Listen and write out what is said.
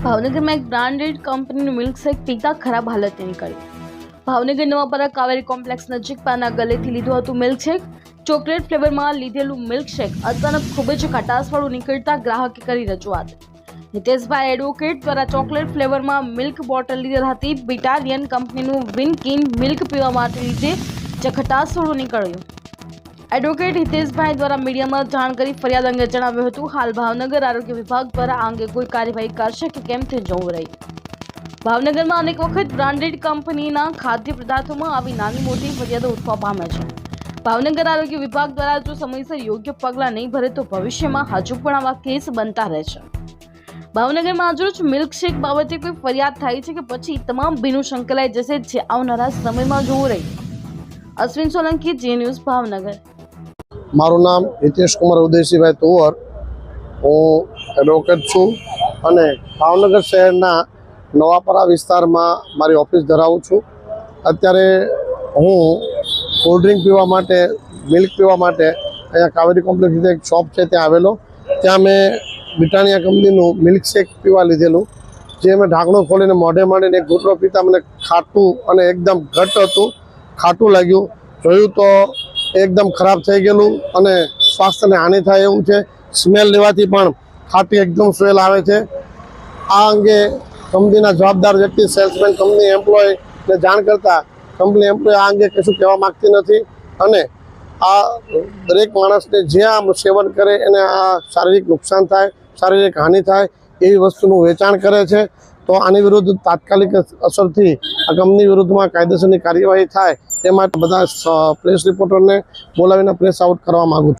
ભાવનગરમાં એક બ્રાન્ડેડ કંપનીનું મિલ્કશેક પીતા ખરાબ હાલતે નીકળ્યું ભાવનગર નવાપરા કાવેરી કોમ્પ્લેક્સ નજીક પાના ગલેથી લીધું હતું મિલ્કશેક ચોકલેટ ફ્લેવરમાં લીધેલું મિલ્કશેક અચાનક ખૂબ જ ખટાસવાળું નીકળતા ગ્રાહકે કરી રજૂઆત. હિતેશભાઈ એડવોકેટ દ્વારા ચોકલેટ ફ્લેવરમાં મિલ્ક બોટલ લીધેલ હતી. બિટાલિયન કંપનીનું વિનકિન મિલ્ક પીવા માટે લીધે જે ખટાસવાળું નીકળ્યું. એડવોકેટ હિતેશભાઈ દ્વારા મીડિયામાં જાણ કરી ફરિયાદ અંગે જણાવ્યું હતું. હાલ ભાવનગર આરોગ્ય વિભાગ દ્વારા આ અંગે કોઈ કાર્યવાહી કરશે કે કેમ તે જોવું રહી. ભાવનગરમાં અનેક વખત બ્રાન્ડેડ કંપનીના ખાદ્ય પદાર્થોમાં આવી નાની મોટી ફરિયાદો ઉઠવા પામે છે. ભાવનગર આરોગ્ય વિભાગ દ્વારા જો સમયસર યોગ્ય પગલાં નહીં ભરે તો ભવિષ્યમાં હજુ પણ આવા કેસ બનતા રહેશે ભાવનગરમાં આજરોજ મિલ્કશેક બાબતે કોઈ ફરિયાદ થાય છે કે પછી તમામ ભીનું સંકલાઈ જશે જે આવનારા સમયમાં જોવું રહી. અશ્વિન સોલંકી જે ન્યૂઝ ભાવનગર. મારું નામ હિતેશ કુમાર ઉદયસિંહભાઈ તોવર. હું એડવોકેટ છું અને ભાવનગર શહેરના નવાપરા વિસ્તારમાં મારી ઓફિસ ધરાવું છું. અત્યારે હું કોલ્ડ ડ્રિંક પીવા માટે મિલ્ક પીવા માટે અહીંયા કાવેરી કોમ્પ્લેક્સ એક શોપ છે ત્યાં આવેલો. ત્યાં મેં બ્રિટાનિયા કંપનીનું મિલ્કશેક પીવા લીધેલું, જે મેં ઢાંકણું ખોલીને મોઢે માંડીને એક ઘૂંટડો પીતા મને ખાટું અને એકદમ ઘટ હતું. ખાટું લાગ્યું. જોયું તો એકદમ ખરાબ થઈ ગયેલું અને સ્વાસ્થ્યને હાનિ થાય એવું છે. સ્મેલ લેવાથી પણ ખાટી એકદમ સ્મેલ આવે છે. આ અંગે કંપનીના જવાબદાર વ્યક્તિ, સેલ્સમેન, કંપની એમ્પ્લોયને જાણ કરતાં કંપની એમ્પ્લોય આ અંગે કશું કહેવા માગતી નથી અને આ દરેક માણસને જે આ સેવન કરે એને આ શારીરિક નુકસાન થાય, શારીરિક હાનિ થાય એવી વસ્તુનું વેચાણ કરે છે. તો આની વિરુદ્ધ તાત્કાલિક અસરથી આ કંપની વિરુદ્ધમાં કાયદેસરની કાર્યવાહી થાય તે માટે બધા પ્રેસ રિપોર્ટરને બોલાવીને પ્રેસ આઉટ કરવા માગું છું.